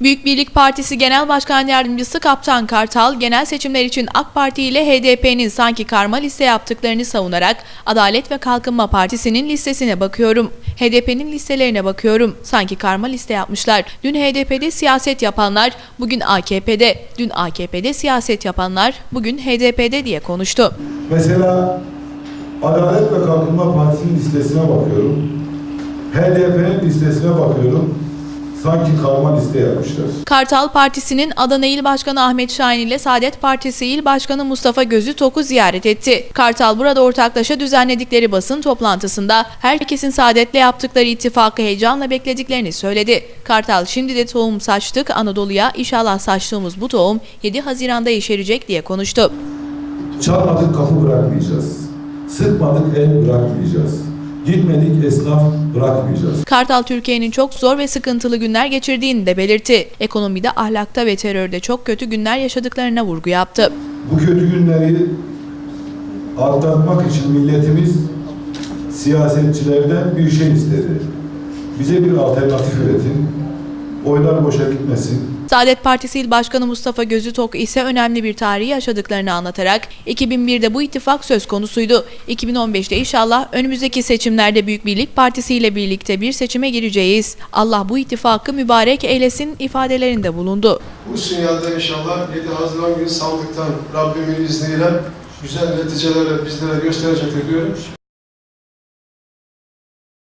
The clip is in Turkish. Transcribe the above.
Büyük Birlik Partisi Genel Başkan Yardımcısı Kaptan Kartal, genel seçimler için AK Parti ile HDP'nin sanki karma liste yaptıklarını savunarak Adalet ve Kalkınma Partisi'nin listesine bakıyorum. HDP'nin listelerine bakıyorum. Sanki karma liste yapmışlar. Dün HDP'de siyaset yapanlar, bugün AKP'de. Dün AKP'de siyaset yapanlar, bugün HDP'de diye konuştu. Mesela Adalet ve Kalkınma Partisi'nin listesine bakıyorum. HDP'nin listesine bakıyorum. Sanki karma liste yapmışlar. Kartal Partisi'nin Adana İl Başkanı Ahmet Şahin ile Saadet Partisi İl Başkanı Mustafa Gözü Tok'u ziyaret etti. Kartal burada ortaklaşa düzenledikleri basın toplantısında herkesin Saadet'le yaptıkları ittifakı heyecanla beklediklerini söyledi. Kartal şimdi de tohum saçtık Anadolu'ya inşallah saçtığımız bu tohum 7 Haziran'da yeşerecek diye konuştu. Çalmadık kapı bırakmayacağız. Sıkmadık el bırakmayacağız. Gitmedik esnaf bırakmayacağız. Kartal Türkiye'nin çok zor ve sıkıntılı günler geçirdiğini de belirtti. Ekonomide, ahlakta ve terörde çok kötü günler yaşadıklarına vurgu yaptı. Bu kötü günleri atlatmak için milletimiz siyasetçilerden bir şey istedi. Bize bir alternatif üretin. Oylar boşa gitmesin. Saadet Partisi İl Başkanı Mustafa Gözütok ise önemli bir tarihi yaşadıklarını anlatarak 2001'de bu ittifak söz konusuydu. 2015'te inşallah önümüzdeki seçimlerde Büyük Birlik Partisi ile birlikte bir seçime gireceğiz. Allah bu ittifakı mübarek eylesin ifadelerinde bulundu. Bu sinyalde inşallah 7 Haziran günü sandıktan Rabbimin izniyle güzel neticeleri bizlere gösterecektir diyorum.